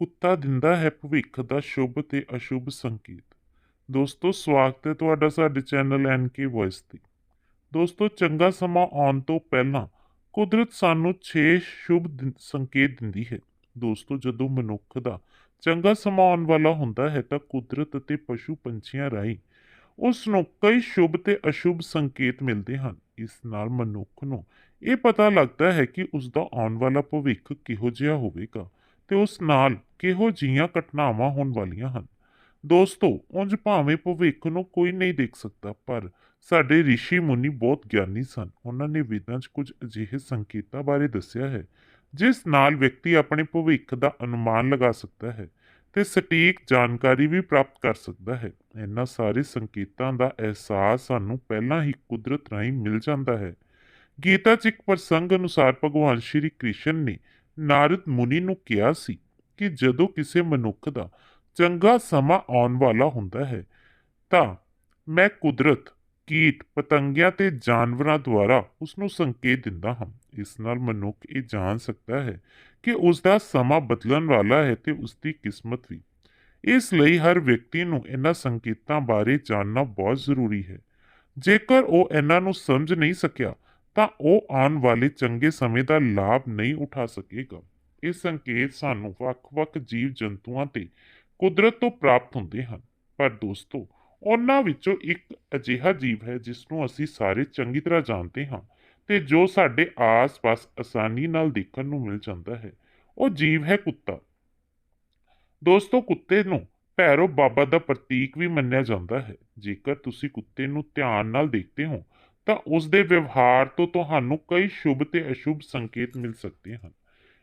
ਕੁੱਤਾ ਦਿੰਦਾ ਹੈ ਭਵਿੱਖ ਦਾ ਸ਼ੁਭ ਤੇ ਅਸ਼ੁਭ ਸੰਕੇਤ। ਦੋਸਤੋ, ਸਵਾਗਤ ਹੈ ਤੁਹਾਡਾ ਸਾਡੇ ਚੈਨਲ ਐਨਕੇ ਵੌਇਸ ਤੇ। ਦੋਸਤੋ, ਚੰਗਾ ਸਮਾਂ ਆਉਣ ਤੋਂ ਪਹਿਲਾਂ ਕੁਦਰਤ ਸਾਨੂੰ 6 ਸ਼ੁਭ ਸੰਕੇਤ ਦਿੰਦੀ ਹੈ। ਦੋਸਤੋ, ਜਦੋਂ ਮਨੁੱਖ ਦਾ ਚੰਗਾ ਸਮਾਂ ਆਉਣ ਵਾਲਾ ਹੁੰਦਾ ਹੈ ਤਾਂ ਕੁਦਰਤ ਅਤੇ ਪਸ਼ੂ ਪੰਛੀਆਂ ਰਾਹੀਂ ਉਸ ਨੂੰ ਕਈ ਸ਼ੁਭ ਤੇ ਅਸ਼ੁਭ ਸੰਕੇਤ ਮਿਲਦੇ ਹਨ। ਇਸ ਨਾਲ ਮਨੁੱਖ ਨੂੰ ਇਹ ਪਤਾ ਲੱਗਦਾ ਹੈ ਕਿ ਉਸ ਦਾ ਆਉਣ ਵਾਲਾ ਭਵਿੱਖ ਕਿਹੋ ਜਿਹਾ ਹੋਵੇਗਾ। ਤੇ ਉਸ ਨਾਲ ਕਿਹੋ ਜੀਆਂ ਘਟਨਾਵਾਂ ਹੋਣ ਵਾਲੀਆਂ ਹਨ? ਦੋਸਤੋ, ਉਂਝ ਭਾਵੇਂ ਭਵਿੱਖ ਨੂੰ ਕੋਈ ਨਹੀਂ ਦੇਖ ਸਕਦਾ, ਪਰ ਸਾਡੇ ઋષਿ ਮੁਨੀ ਬਹੁਤ ਗਿਆਨੀ ਸਨ। ਉਹਨਾਂ ਨੇ ਵੇਦਾਂ 'ਚ ਕੁਝ ਅਜਿਹੇ ਸੰਕੇਤਾਂ ਬਾਰੇ ਦੱਸਿਆ ਹੈ, ਜਿਸ ਨਾਲ ਵਿਅਕਤੀ ਆਪਣੇ ਭਵਿੱਖ ਦਾ ਅਨੁਮਾਨ ਲਗਾ ਸਕਦਾ ਹੈ ਤੇ ਸਟੀਕ ਜਾਣਕਾਰੀ ਵੀ ਪ੍ਰਾਪਤ ਕਰ ਸਕਦਾ ਹੈ। ਇਹਨਾਂ ਸਾਰੇ ਸੰਕੇਤਾਂ ਦਾ ਅਹਿਸਾਸ ਸਾਨੂੰ ਪਹਿਲਾਂ ਹੀ ਕੁਦਰਤ ਰਾਹੀਂ ਮਿਲ ਜਾਂਦਾ ਹੈ। ਗੀਤਾ 'ਚ ਇੱਕ ਪ੍ਰਸੰਗ ਅਨੁਸਾਰ ਭਗਵਾਨ ਸ਼੍ਰੀ ਕ੍ਰਿਸ਼ਨ ਨੇ ਨਾਰਦ ਮੁਨੀ ਨੂੰ ਕਿਹਾ ਸੀ ਕਿ ਜਦੋਂ ਕਿਸੇ ਮਨੁੱਖ ਦਾ ਚੰਗਾ ਸਮਾਂ ਆਉਣ ਵਾਲਾ ਹੁੰਦਾ ਹੈ, ਤਾਂ ਮੈਂ ਕੁਦਰਤ, ਕੀਟ ਪਤੰਗਿਆਂ ਤੇ ਜਾਨਵਰਾਂ ਦੁਆਰਾ ਉਸ ਨੂੰ ਸੰਕੇਤ ਦਿੰਦਾ ਹਾਂ। ਇਸ ਨਾਲ ਮਨੁੱਖ ਇਹ ਜਾਣ ਸਕਦਾ ਹੈ ਕਿ ਉਸ ਦਾ ਸਮਾਂ ਬਦਲਣ ਵਾਲਾ ਹੈ ਤੇ ਉਸ ਦੀ ਕਿਸਮਤ ਵੀ। ਇਸ ਲਈ ਹਰ ਵਿਅਕਤੀ ਨੂੰ ਇਹਨਾਂ ਸੰਕੇਤਾਂ ਬਾਰੇ ਜਾਣਨਾ ਬਹੁਤ ਜ਼ਰੂਰੀ ਹੈ। ਜੇਕਰ ਉਹ ਇਹਨਾਂ ਨੂੰ ਸਮਝ ਨਹੀਂ ਸਕਿਆ ਤਾਂ ਉਹ ਆਉਣ ਵਾਲੇ ਚੰਗੇ ਸਮੇਂ ਦਾ ਲਾਭ ਨਹੀਂ ਉਠਾ ਸਕੇਗਾ। ਇਹ ਸੰਕੇਤ ਸਾਨੂੰ ਵੱਖ-ਵੱਖ ਜੀਵ ਜੰਤੂਆਂ ਤੇ ਕੁਦਰਤ ਤੋਂ ਪ੍ਰਾਪਤ ਹੁੰਦੇ ਹਨ। ਪਰ ਦੋਸਤੋ, ਉਹਨਾਂ ਵਿੱਚੋਂ ਇੱਕ ਅਜਿਹਾ ਜੀਵ ਹੈ ਜਿਸ ਨੂੰ ਅਸੀਂ ਸਾਰੇ ਚੰਗੀ ਤਰ੍ਹਾਂ ਜਾਣਦੇ ਹਾਂ ਤੇ ਜੋ ਸਾਡੇ ਆਸ-ਪਾਸ ਆਸਾਨੀ ਨਾਲ ਦੇਖਣ ਨੂੰ ਮਿਲ ਜਾਂਦਾ ਹੈ। ਉਹ ਜੀਵ ਹੈ ਕੁੱਤਾ। ਦੋਸਤੋ, ਕੁੱਤੇ ਨੂੰ ਭੈਰੋ ਬਾਬਾ ਦਾ ਪ੍ਰਤੀਕ ਵੀ ਮੰਨਿਆ ਜਾਂਦਾ ਹੈ। ਜੇਕਰ ਤੁਸੀਂ ਕੁੱਤੇ ਨੂੰ ਧਿਆਨ ਨਾਲ ਦੇਖਦੇ ਹੋ ਤਾਂ ਉਸ ਦੇ ਵਿਵਹਾਰ ਤੋਂ ਤੁਹਾਨੂੰ ਕਈ ਸ਼ੁਭ ਤੇ ਅਸ਼ੁਭ ਸੰਕੇਤ ਮਿਲ ਸਕਦੇ ਹਨ।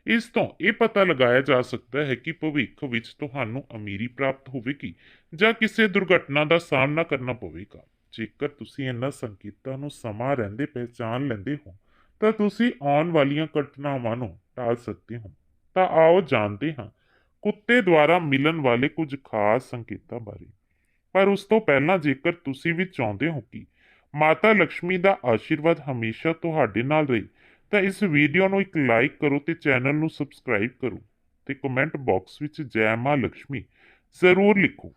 ਇਸ ਤੋਂ ਇਹ ਪਤਾ ਲਗਾਇਆ ਜਾ ਸਕਦਾ ਹੈ ਕਿ ਭਵਿੱਖ ਵਿੱਚ ਤੁਹਾਨੂੰ ਅਮੀਰੀ ਪ੍ਰਾਪਤ ਹੋਵੇਗੀ ਜਾਂ ਕਿਸੇ ਦੁਰਘਟਨਾ ਦਾ ਸਾਹਮਣਾ ਕਰਨਾ ਪਵੇਗਾ। ਜੇਕਰ ਤੁਸੀਂ ਇਹਨਾਂ ਸੰਕੇਤਾਂ ਨੂੰ ਸਮਾਂ ਰਹਿੰਦੇ ਪਹਿਚਾਨ ਲੈਂਦੇ ਹੋ, ਤਾਂ ਤੁਸੀਂ ਆਉਣ ਵਾਲੀਆਂ ਘਟਨਾਵਾਂ ਨੂੰ ਟਾਲ ਸਕਦੇ ਹੋ। ਤਾਂ ਆਓ ਜਾਣਦੇ ਹਾਂ ਕੁੱਤੇ ਦੁਆਰਾ ਮਿਲਣ ਵਾਲੇ ਕੁਝ ਖਾਸ ਸੰਕੇਤਾਂ ਬਾਰੇ। ਪਰ ਉਸ ਤੋਂ ਪਹਿਲਾਂ ਜੇਕਰ ਤੁਸੀਂ ਵੀ ਚਾਹੁੰਦੇ ਹੋ ਕਿ ਮਾਤਾ ਲక్ష్ਮੀ ਦਾ ਆਸ਼ੀਰਵਾਦ ਹਮੇਸ਼ਾ ਤੁਹਾਡੇ ਨਾਲ ਰਹੇ। ਤਾਂ ਇਸ ਵੀਡੀਓ ਨੂੰ ਇੱਕ ਲਾਈਕ ਕਰੋ ਤੇ ਚੈਨਲ ਨੂੰ ਸਬਸਕ੍ਰਾਈਬ ਕਰੋ ਤੇ ਕਮੈਂਟ ਬਾਕਸ ਵਿੱਚ ਜੈ ਮਾਂ ਲక్ష్ਮੀ ਜ਼ਰੂਰ ਲਿਖੋ।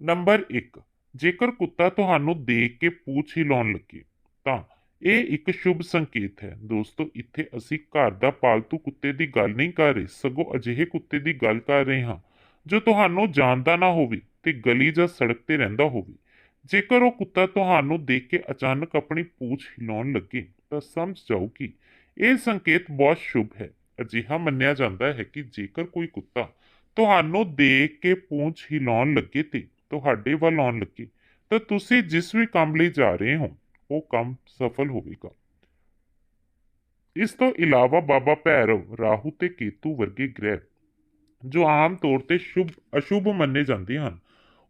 ਨੰਬਰ 1 ਜੇਕਰ ਕੁੱਤਾ ਤੁਹਾਨੂੰ ਦੇਖ ਕੇ ਪੂਛ ਹਿਲਾਉਣ ਲੱਗੇ, ਤਾਂ ਇਹ ਇੱਕ ਸ਼ੁਭ ਸੰਕੇਤ ਹੈ। ਦੋਸਤੋ, ਇੱਥੇ ਅਸੀਂ ਘਰ ਦਾ ਪਾਲਤੂ ਕੁੱਤੇ ਦੀ ਗੱਲ ਨਹੀਂ ਕਰ ਰਹੇ, ਸਗੋਂ ਅਜਿਹੇ ਕੁੱਤੇ ਦੀ ਗੱਲ ਕਰ ਰਹੇ ਹਾਂ ਜੋ ਤੁਹਾਨੂੰ ਜਾਣਦਾ ਨਾ ਹੋਵੇ ਤੇ ਗਲੀ ਜਾਂ ਸੜਕ ਤੇ ਰਹਿੰਦਾ ਹੋਵੇ। ਜੇਕਰ ਉਹ ਕੁੱਤਾ ਤੁਹਾਨੂੰ ਦੇਖ ਕੇ ਅਚਾਨਕ ਆਪਣੀ ਪੂਛ ਹਿਲਾਉਣ ਲੱਗੇ, ਤਾਂ ਸਮਝ ਜਾਓ ਕਿ ਇਹ ਸੰਕੇਤ ਬਹੁਤ ਸ਼ੁਭ ਹੈ। ਅਜਿਹਾ ਮੰਨਿਆ ਜਾਂਦਾ ਹੈ ਕਿ ਜੇਕਰ ਕੋਈ ਕੁੱਤਾ ਤੁਹਾਨੂੰ ਦੇਖ ਕੇ ਪੂਛ ਹਿਲਾਉਣ ਲੱਗੇ ਤੇ ਤੁਹਾਡੇ ਵੱਲ ਆਉਣ ਲੱਗੇ, ਤਾਂ ਤੁਸੀਂ ਜਿਸ ਵੀ ਕੰਮ ਲਈ ਜਾ ਰਹੇ ਹੋ, ਉਹ ਕੰਮ ਸਫਲ ਹੋਵੇਗਾ। ਇਸ ਤੋਂ ਇਲਾਵਾ ਬਾਬਾ ਭੈਰਵ, ਰਾਹੂ ਤੇ ਕੇਤੂ ਵਰਗੇ ਗ੍ਰਹਿ, ਜੋ ਆਮ ਤੌਰ ਤੇ ਸ਼ੁਭ, ਅਸ਼ੁਭ ਮੰਨੇ ਜਾਂਦੇ ਹਨ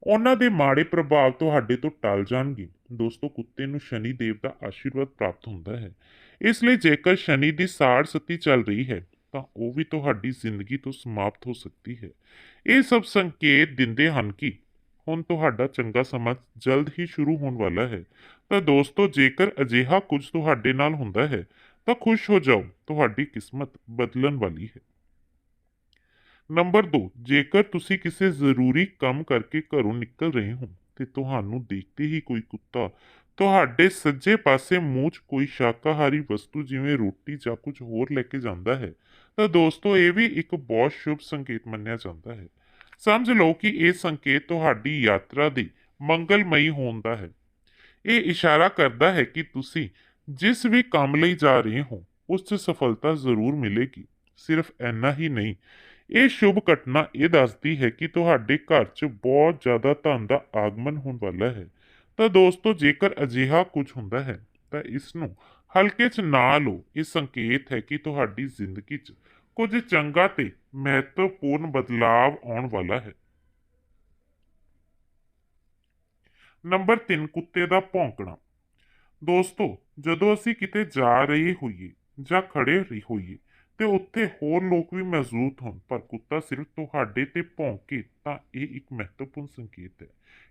ਉਹਨਾਂ ਦੇ ਮਾੜੇ ਪ੍ਰਭਾਵ ਤੁਹਾਡੇ ਤੋਂ ਟਲ ਜਾਣਗੇ। ਦੋਸਤੋ, ਕੁੱਤੇ ਨੂੰ ਸ਼ਨੀ ਦੇਵ ਦਾ ਆਸ਼ੀਰਵਾਦ ਪ੍ਰਾਪਤ ਹੁੰਦਾ ਹੈ। ਇਸ ਲਈ ਜੇਕਰ ਸ਼ਨੀ ਦੀ ਸਾੜ ਸਤੀ ਚੱਲ ਰਹੀ ਹੈ, ਤਾਂ ਉਹ ਵੀ ਤੁਹਾਡੀ ਜ਼ਿੰਦਗੀ ਤੋਂ ਸਮਾਪਤ ਹੋ ਸਕਦੀ ਹੈ। ਇਹ ਸਭ ਸੰਕੇਤ ਦਿੰਦੇ ਹਨ ਕਿ ਹੁਣ ਤੁਹਾਡਾ ਚੰਗਾ ਸਮਾਂ ਜਲਦ ਹੀ ਸ਼ੁਰੂ ਹੋਣ ਵਾਲਾ ਹੈ। ਤਾਂ ਦੋਸਤੋ, ਜੇਕਰ ਅਜਿਹਾ ਕੁਝ ਤੁਹਾਡੇ ਨਾਲ ਹੁੰਦਾ ਹੈ, ਤਾਂ ਖੁਸ਼ ਹੋ ਜਾਓ। ਤੁਹਾਡੀ ਕਿਸਮਤ ਬਦਲਣ ਵਾਲੀ ਹੈ। ਨੰਬਰ 2 ਜੇਕਰ ਤੁਸੀਂ ਕਿਸੇ ਜ਼ਰੂਰੀ ਕੰਮ ਕਰਕੇ ਘਰੋਂ ਨਿਕਲ ਰਹੇ ਹੋ ਤੇ ਤੁਹਾਨੂੰ ਦੇਖਦੇ ਹੀ ਕੋਈ ਕੁੱਤਾ, ਤੁਹਾਡੇ ਸੱਜੇ ਪਾਸੇ ਮੂੰਹ ਕੋਈ ਸ਼ਾਕਾਹਾਰੀ ਵਸਤੂ ਜਿਵੇਂ ਰੋਟੀ ਜਾਂ ਕੁਝ ਹੋਰ ਲੈ ਕੇ ਜਾਂਦਾ ਹੈ, ਤਾਂ ਦੋਸਤੋ ਇਹ ਵੀ ਇੱਕ ਬਹੁਤ ਸ਼ੁਭ ਸੰਕੇਤ ਮੰਨਿਆ ਜਾਂਦਾ ਹੈ। ਸਮਝ ਲਓ ਕਿ ਇਹ ਸੰਕੇਤ ਤੁਹਾਡੀ ਯਾਤਰਾ ਦੀ ਮੰਗਲਮਈ ਹੋਣ ਦਾ ਹੈ। ਇਹ ਇਸ਼ਾਰਾ ਕਰਦਾ ਹੈ ਕਿ ਤੁਸੀਂ ਜਿਸ ਵੀ ਕੰਮ ਲਈ ਜਾ ਰਹੇ ਹੋ, ਉਸ 'ਚ ਸਫਲਤਾ ਜ਼ਰੂਰ ਮਿਲੇਗੀ। ਸਿਰਫ ਇੰਨਾ ਹੀ ਨਹੀਂ ਇਹ ਸ਼ੁਭ ਘਟਨਾ ਇਹ ਦੱਸਦੀ ਹੈ ਕਿ ਤੁਹਾਡੇ ਘਰ 'ਚ ਬਹੁਤ ਜ਼ਿਆਦਾ ਧਨ ਦਾ ਆਗਮਨ ਹੋਣ ਵਾਲਾ ਹੈ। ਤਾਂ ਦੋਸਤੋ, ਜੇਕਰ ਅਜਿਹਾ ਕੁਝ ਹੁੰਦਾ ਹੈ, ਤਾਂ ਇਸ ਨੂੰ ਹਲਕੇ 'ਚ ਨਾ ਲਓ। ਇਹ ਸੰਕੇਤ ਹੈ ਕਿ ਤੁਹਾਡੀ ਜ਼ਿੰਦਗੀ 'ਚ ਕੁਝ ਚੰਗਾ ਤੇ ਮਹੱਤਵਪੂਰਨ ਬਦਲਾਵ ਆਉਣ ਵਾਲਾ ਹੈ। ਨੰਬਰ 3 ਕੁੱਤੇ ਦਾ ਭੌਂਕਣਾ। ਦੋਸਤੋ, ਜਦੋਂ ਅਸੀਂ ਕਿਤੇ ਜਾ ਰਹੇ ਹੋਈਏ ਜਾਂ ਖੜੇ ਰਹੀ ਹੋਈਏ ਤੇ ਉੱਥੇ ਹੋਰ ਲੋਕ ਵੀ ਮੌਜੂਦ ਹੋਣ, ਪਰ ਕੁੱਤਾ ਸਿਰਫ ਤੁਹਾਡੇ ਤੇ ਭੌਂਕੇ, ਤਾਂ ਇਹ ਇੱਕ ਮਹੱਤਵਪੂਰਨ ਸੰਕੇਤ ਹੈ।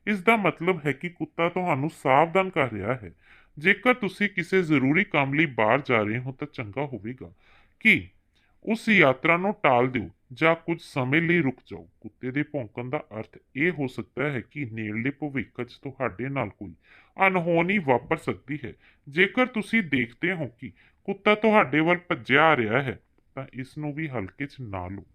ਇਸ ਦਾ ਮਤਲਬ ਹੈ ਕਿ ਕੁੱਤਾ ਤੁਹਾਨੂੰ ਸਾਵਧਾਨ ਕਰ ਰਿਹਾ ਹੈ। ਜੇਕਰ ਤੁਸੀਂ ਕਿਸੇ ਜ਼ਰੂਰੀ ਕੰਮ ਲਈ ਬਾਹਰ ਜਾ ਰਹੇ ਹੋ, ਤਾਂ ਚੰਗਾ ਹੋਵੇਗਾ ਕਿ ਉਸ ਯਾਤਰਾ ਨੂੰ ਟਾਲ ਦਿਓ ਜਾਂ ਕੁਝ ਸਮੇਂ ਲਈ ਰੁਕ ਜਾਓ। ਕੁੱਤੇ ਦੇ ਭੌਂਕਣ ਦਾ ਅਰਥ ਇਹ ਹੋ ਸਕਦਾ ਹੈ ਕਿ ਨੇੜਲੇ ਭਵਿੱਖ 'ਚ ਤੁਹਾਡੇ ਨਾਲ ਕੋਈ ਅਨਹੋਣੀ ਵਾਪਰ ਸਕਦੀ ਹੈ। ਜੇਕਰ ਤੁਸੀਂ ਦੇਖਦੇ ਹੋ ਕਿ ਕੁੱਤਾ ਤੁਹਾਡੇ ਵੱਲ ਭੱਜਿਆ ਆ ਰਿਹਾ ਹੈ ਤਾਂ ਇਸ ਨੂੰ ਵੀ ਹਲਕੇ 'ਚ ਨਾ ਲਓ।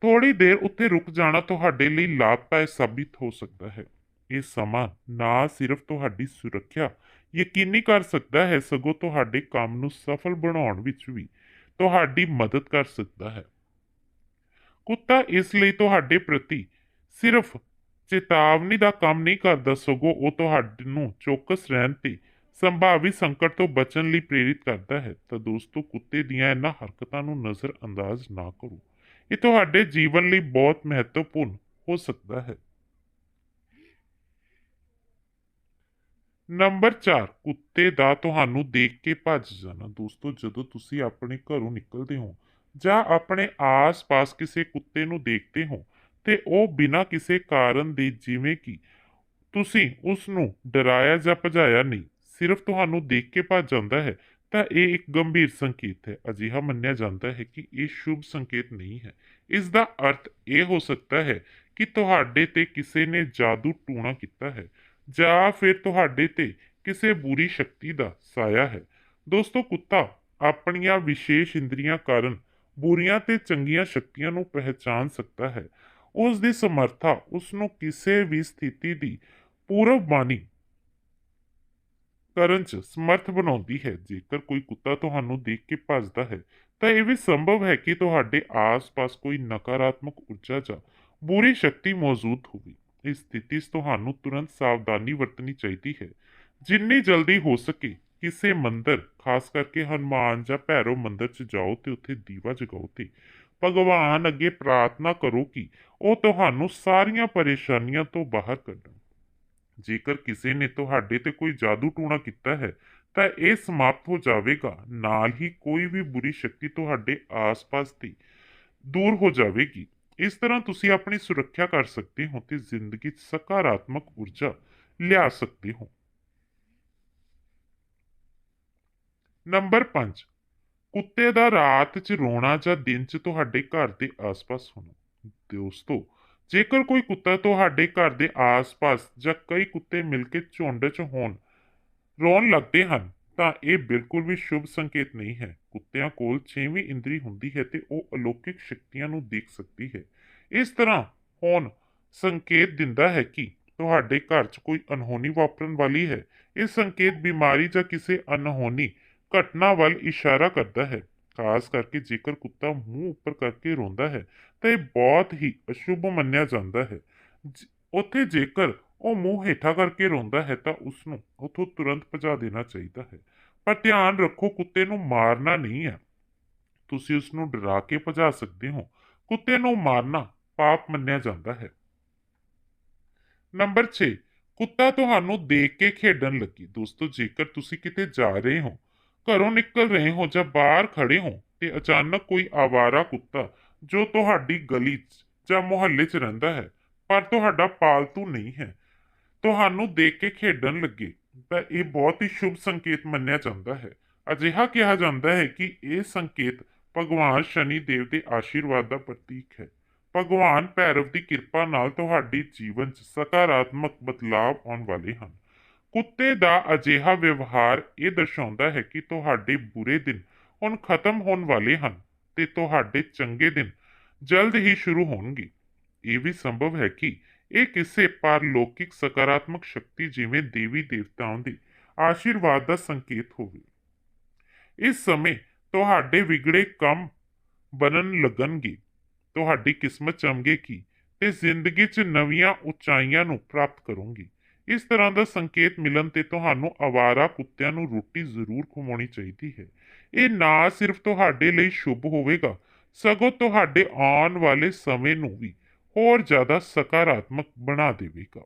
ਥੋੜੀ ਦੇਰ ਉੱਥੇ ਰੁਕ ਜਾਣਾ ਤੁਹਾਡੇ ਲਈ ਲਾਭਦਾਇਕ ਸਾਬਿਤ ਹੋ ਸਕਦਾ ਹੈ। ਇਹ ਸਮਾਂ ਨਾ ਸਿਰਫ ਤੁਹਾਡੀ ਸੁਰੱਖਿਆ ਯਕੀਨੀ ਕਰ ਸਕਦਾ ਹੈ, ਸਗੋਂ ਤੁਹਾਡੇ ਕੰਮ ਨੂੰ ਸਫਲ ਬਣਾਉਣ ਵਿੱਚ ਵੀ ਤੁਹਾਡੀ ਮਦਦ ਕਰ ਸਕਦਾ ਹੈ। ਕੁੱਤਾ ਇਸ ਲਈ ਤੁਹਾਡੇ ਪ੍ਰਤੀ ਸਿਰਫ ਚੇਤਾਵਨੀ ਦਾ ਕੰਮ ਨਹੀਂ ਕਰਦਾ, ਸਗੋਂ ਉਹ ਤੁਹਾਡੇ ਨੂੰ ਚੌਕਸ ਰਹਿਣ ਤੇ ਸੰਭਾਵੀ ਸੰਕਟ ਤੋਂ ਬਚਣ ਲਈ ਪ੍ਰੇਰਿਤ ਕਰਦਾ ਹੈ। ਤਾਂ ਦੋਸਤੋ, ਕੁੱਤੇ ਦੀਆਂ ਇਹਨਾਂ ਹਰਕਤਾਂ ਨੂੰ ਨਜ਼ਰ ਅੰਦਾਜ਼ ਨਾ ਕਰੋ। ਇਹ ਤੁਹਾਡੇ ਜੀਵਨ ਲਈ ਬਹੁਤ ਮਹੱਤਵਪੂਰਨ ਹੋ ਸਕਦਾ ਹੈ। ਨੰਬਰ 4 ਕੁੱਤੇ ਦਾ ਤੁਹਾਨੂੰ ਦੇਖ ਕੇ ਭੱਜ ਜਾਣਾ। ਦੋਸਤੋ, ਜਦੋਂ ਤੁਸੀਂ ਆਪਣੇ ਘਰੋਂ ਨਿਕਲਦੇ ਹੋ ਜਾਂ ਆਪਣੇ ਆਸ-ਪਾਸ ਕਿਸੇ ਕੁੱਤੇ ਨੂੰ ਦੇਖਦੇ ਹੋ, ਤੇ ਉਹ ਬਿਨਾਂ ਕਿਸੇ ਕਾਰਨ ਦੇ ਜਿਵੇਂ ਕਿ ਤੁਸੀਂ ਉਸ ਨੂੰ ਡਰਾਇਆ ਜਾਂ ਭਜਾਇਆ ਨਹੀਂ ਸਿਰਫ ਤੁਹਾਨੂੰ ਦੇਖ ਕੇ ਭੱਜ ਜਾਂਦਾ ਹੈ, ਤਾਂ ਇਹ ਇੱਕ ਗੰਭੀਰ ਸੰਕੇਤ ਹੈ। ਅਜਿਹਾ ਮੰਨਿਆ ਜਾਂਦਾ ਹੈ ਕਿ ਇਹ ਸ਼ੁਭ ਸੰਕੇਤ ਨਹੀਂ ਹੈ। ਇਸ ਦਾ ਅਰਥ ਇਹ ਹੋ ਸਕਦਾ ਹੈ ਕਿ ਤੁਹਾਡੇ ਤੇ ਕਿਸੇ ਨੇ ਜਾਦੂ ਟੂਣਾ ਕੀਤਾ ਹੈ, ਜਾਂ ਫਿਰ ਤੁਹਾਡੇ ਤੇ ਕਿਸੇ ਬੁਰੀ ਸ਼ਕਤੀ ਦਾ ਸਾਇਆ ਹੈ। ਦੋਸਤੋ, ਕੁੱਤਾ ਆਪਣੀਆਂ ਵਿਸ਼ੇਸ਼ ਇੰਦਰੀਆਂ ਕਾਰਨ ਬੁਰੀਆਂ ਤੇ ਚੰਗੀਆਂ ਸ਼ਕਤੀਆਂ ਨੂੰ ਪਹਿਚਾਨ ਸਕਦਾ ਹੈ। ਉਸ ਦੀ ਸਮਰੱਥਾ, ਉਸ ਨੂੰ ਕਿਸੇ ਵੀ ਸਥਿਤੀ ਦੀ ਪੂਰਵ ਬਾਣੀ ਕਰਨ 'ਚ ਸਮਰਥ ਬਣਾਉਂਦੀ ਹੈ, ਜੇਕਰ ਕੋਈ ਕੁੱਤਾ ਤੁਹਾਨੂੰ ਦੇਖ ਕੇ ਭੱਜਦਾ ਹੈ, ਤਾਂ ਇਹ ਵੀ ਸੰਭਵ ਹੈ ਕਿ ਤੁਹਾਡੇ ਆਸ-ਪਾਸ ਕੋਈ ਨਕਾਰਾਤਮਕ ਊਰਜਾ ਜਾਂ ਬੁਰੀ ਸ਼ਕਤੀ ਮੌਜੂਦ ਹੋਵੇ। ਇਸ ਸਥਿਤੀ 'ਚ ਤੁਹਾਨੂੰ ਤੁਰੰਤ ਸਾਵਧਾਨੀ ਵਰਤਣੀ ਚਾਹੀਦੀ ਹੈ। ਜਿੰਨੀ ਜਲਦੀ ਹੋ ਸਕੇ, ਕਿਸੇ ਮੰਦਰ, ਖਾਸ ਕਰਕੇ ਹਨੂਮਾਨ ਜਾਂ ਭੈਰੋ ਮੰਦਰ 'ਚ ਜਾਓ ਤੇ ਉੱਥੇ ਦੀਵਾ ਜਗਾਓ ਤੇ। ਭਗਵਾਨ ਅੱਗੇ ਪ੍ਰਾਰਥਨਾ ਕਰੋ ਕਿ ਉਹ ਤੁਹਾਨੂੰ ਸਾਰੀਆਂ ਪਰੇਸ਼ਾਨੀਆਂ ਤੋਂ ਬਾਹਰ ਕੱਢਣ। ਜੇਕਰ ਕਿਸੇ ਨੇ ਤੁਹਾਡੇ ਤੇ ਕੋਈ ਜਾਦੂ ਟੂਣਾ ਕੀਤਾ ਹੈ, ਤਾਂ ਇਹ ਸਮਾਪਤ ਹੋ ਜਾਵੇਗਾ। ਨਾਲ ਹੀ ਕੋਈ ਵੀ ਬੁਰੀ ਸ਼ਕਤੀ ਤੁਹਾਡੇ ਆਸ-ਪਾਸ ਦੀ ਦੂਰ ਹੋ ਜਾਵੇਗੀ। ਇਸ ਤਰ੍ਹਾਂ ਤੁਸੀਂ ਆਪਣੀ ਸੁਰੱਖਿਆ ਕਰ ਸਕਦੇ ਹੋ ਤੇ ਜ਼ਿੰਦਗੀ 'ਚ ਸਕਾਰਾਤਮਕ ਊਰਜਾ ਲਿਆ ਸਕਦੇ ਹੋ। ਨੰਬਰ 5 ਕੁੱਤੇ ਦਾ ਰਾਤ 'ਚ ਰੋਣਾ ਜਾਂ ਦਿਨ 'ਚ ਤੁਹਾਡੇ ਘਰ ਦੇ ਆਸ-ਪਾਸ ਹੋਣਾ। ਦੋਸਤੋ ਜੇਕਰ ਕੋਈ ਕੁੱਤਾ ਤੁਹਾਡੇ ਘਰ ਦੇ ਆਸ-ਪਾਸ ਜਾਂ ਕਈ ਕੁੱਤੇ ਮਿਲ ਕੇ ਝੁੰਡ 'ਚ ਹੋਣ, ਰੋਣ ਲੱਗਦੇ ਹਨ, ਤਾਂ ਇਹ ਬਿਲਕੁਲ ਵੀ ਸ਼ੁਭ ਸੰਕੇਤ ਨਹੀਂ ਹੈ। ਕੁੱਤਿਆਂ ਕੋਲ ਛੇਵੀਂ ਇੰਦਰੀ ਹੁੰਦੀ ਹੈ ਤੇ ਉਹ ਅਲੌਕਿਕ ਸ਼ਕਤੀਆਂ ਨੂੰ ਦੇਖ ਸਕਦੀ ਹੈ। ਇਸ ਤਰ੍ਹਾਂ ਹੋਣ ਸੰਕੇਤ ਦਿੰਦਾ ਹੈ ਕਿ ਤੁਹਾਡੇ ਘਰ 'ਚ ਕੋਈ ਅਨਹੋਣੀ ਵਾਪਰਨ ਵਾਲੀ ਹੈ। ਇਹ ਸੰਕੇਤ ਬਿਮਾਰੀ ਜਾਂ ਕਿਸੇ ਅਨਹੋਣੀ ਘਟਨਾ ਵੱਲ ਇਸ਼ਾਰਾ ਕਰਦਾ ਹੈ। ਖਾਸ ਕਰਕੇ ਜੇਕਰ ਕੁੱਤਾ ਮੂੰਹ ਉੱਪਰ ਕਰਕੇ ਰੋਂਦਾ ਹੈ, ਤਾਂ ਇਹ ਬਹੁਤ ਹੀ ਅਸ਼ੁਭ ਮੰਨਿਆ ਜਾਂਦਾ ਹੈ। ਉੱਥੇ ਜੇਕਰ ਉਹ ਮੂੰਹ ਹੇਠਾਂ ਕਰਕੇ ਰੋਂਦਾ ਹੈ, ਤਾਂ ਉਸ ਨੂੰ ਉਥੋਂ ਤੁਰੰਤ ਭਜਾ ਦੇਣਾ ਚਾਹੀਦਾ ਹੈ। ਪਰ ਧਿਆਨ ਰੱਖੋ, ਕੁੱਤੇ ਨੂੰ ਮਾਰਨਾ ਨਹੀਂ ਹੈ। ਤੁਸੀਂ ਉਸ ਨੂੰ ਡਰਾ ਕੇ ਭਜਾ ਸਕਦੇ ਹੋ। ਕੁੱਤੇ ਨੂੰ ਮਾਰਨਾ ਪਾਪ ਮੰਨਿਆ ਜਾਂਦਾ ਹੈ। ਨੰਬਰ 6 ਕੁੱਤਾ ਤੁਹਾਨੂੰ ਦੇਖ ਕੇ ਖੇਡਣ ਲੱਗੀ। ਦੋਸਤੋ, ਜੇਕਰ ਤੁਸੀਂ ਕਿਤੇ ਜਾ ਰਹੇ ਹੋ ਘਰੋਂ ਨਿਕਲ ਰਹੇ ਹੋ ਜਾਂ ਬਾਹਰ ਖੜੇ ਹੋ ਤੇ ਅਚਾਨਕ ਕੋਈ ਆਵਾਰਾ ਕੁੱਤਾ ਜੋ ਤੁਹਾਡੀ ਗਲੀ 'ਚ ਜਾਂ ਮੁਹੱਲੇ 'ਚ ਰਹਿੰਦਾ ਹੈ, ਪਰ ਤੁਹਾਡਾ ਪਾਲਤੂ ਨਹੀਂ ਹੈ। ਤੁਹਾਨੂੰ ਦੇਖ ਕੇ ਖੇਡਣ ਲੱਗੇ, ਤਾਂ ਇਹ ਬਹੁਤ ਹੀ ਸ਼ੁਭ ਸੰਕੇਤ ਮੰਨਿਆ ਜਾਂਦਾ ਹੈ। ਅਜਿਹਾ ਕਿਹਾ ਜਾਂਦਾ ਹੈ ਕਿ ਇਹ ਸੰਕੇਤ ਭਗਵਾਨ ਸ਼ਨੀ ਦੇਵ ਦੇ ਆਸ਼ੀਰਵਾਦ ਦਾ ਪ੍ਰਤੀਕ ਹੈ। ਭਗਵਾਨ ਭੈਰਵ ਦੀ ਕਿਰਪਾ ਨਾਲ ਤੁਹਾਡੀ ਜੀਵਨ 'ਚ ਸਕਾਰਾਤਮਕ ਬਦਲਾਅ ਆਉਣ ਵਾਲੇ ਹਨ। ਕੁੱਤੇ ਦਾ ਅਜਿਹਾ ਵਿਵਹਾਰ ਇਹ ਦਰਸਾਉਂਦਾ ਹੈ ਕਿ ਤੁਹਾਡੇ ਬੁਰੇ ਦਿਨ ਹੁਣ ਖਤਮ ਹੋਣ ਵਾਲੇ ਹਨ ਤੇ ਤੁਹਾਡੇ ਚੰਗੇ ਦਿਨ ਜਲਦ ਹੀ ਸ਼ੁਰੂ ਹੋਣਗੇ। ਇਹ ਵੀ ਸੰਭਵ ਹੈ ਕਿ ਇਹ ਕਿਸੇ ਪਰਲੌਕਿਕ ਸਕਾਰਾਤਮਕ ਸ਼ਕਤੀ ਜਿਵੇਂ ਦੇਵੀ ਦੇਵਤਾਵਾਂ ਦੇ ਆਸ਼ੀਰਵਾਦ ਦਾ ਸੰਕੇਤ ਹੋਵੇ। ਇਸ ਸਮੇਂ ਤੁਹਾਡੇ ਵਿਗੜੇ ਕੰਮ ਬਣਨ ਲੱਗਣਗੇ। ਤੁਹਾਡੀ ਕਿਸਮਤ ਚਮਕੇਗੀ ਤੇ ਜ਼ਿੰਦਗੀ 'ਚ ਨਵੀਆਂ ਉਚਾਈਆਂ ਨੂੰ ਪ੍ਰਾਪਤ ਕਰੋਗੇ। ਇਸ ਤਰ੍ਹਾਂ ਦਾ ਸੰਕੇਤ ਮਿਲਣ ਤੇ ਤੁਹਾਨੂੰ ਆਵਾਰਾ ਕੁੱਤਿਆਂ ਨੂੰ ਰੋਟੀ ਜ਼ਰੂਰ ਖਵਾਉਣੀ ਚਾਹੀਦੀ ਹੈ। ਇਹ ਨਾ ਸਿਰਫ ਤੁਹਾਡੇ ਲਈ ਸ਼ੁਭ ਹੋਵੇਗਾ, ਸਗੋਂ ਤੁਹਾਡੇ ਆਉਣ ਵਾਲੇ ਸਮੇਂ ਨੂੰ ਵੀ ਹੋਰ ਜ਼ਿਆਦਾ ਸਕਾਰਾਤਮਕ ਬਣਾ ਦੇਵੇਗਾ।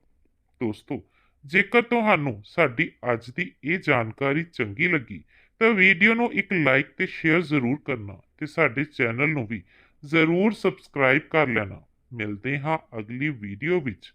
ਦੋਸਤੋ, ਜੇਕਰ ਤੁਹਾਨੂੰ ਸਾਡੀ ਅੱਜ ਦੀ ਇਹ ਜਾਣਕਾਰੀ ਚੰਗੀ ਲੱਗੀ, ਤਾਂ ਵੀਡੀਓ ਨੂੰ ਇੱਕ ਲਾਈਕ ਤੇ ਸ਼ੇਅਰ ਜ਼ਰੂਰ ਕਰਨਾ ਤੇ ਸਾਡੇ ਚੈਨਲ ਨੂੰ ਵੀ ਜ਼ਰੂਰ ਸਬਸਕ੍ਰਾਈਬ ਕਰ ਲੈਣਾ। ਮਿਲਦੇ ਹਾਂ ਅਗਲੀ ਵੀਡੀਓ ਵਿੱਚ।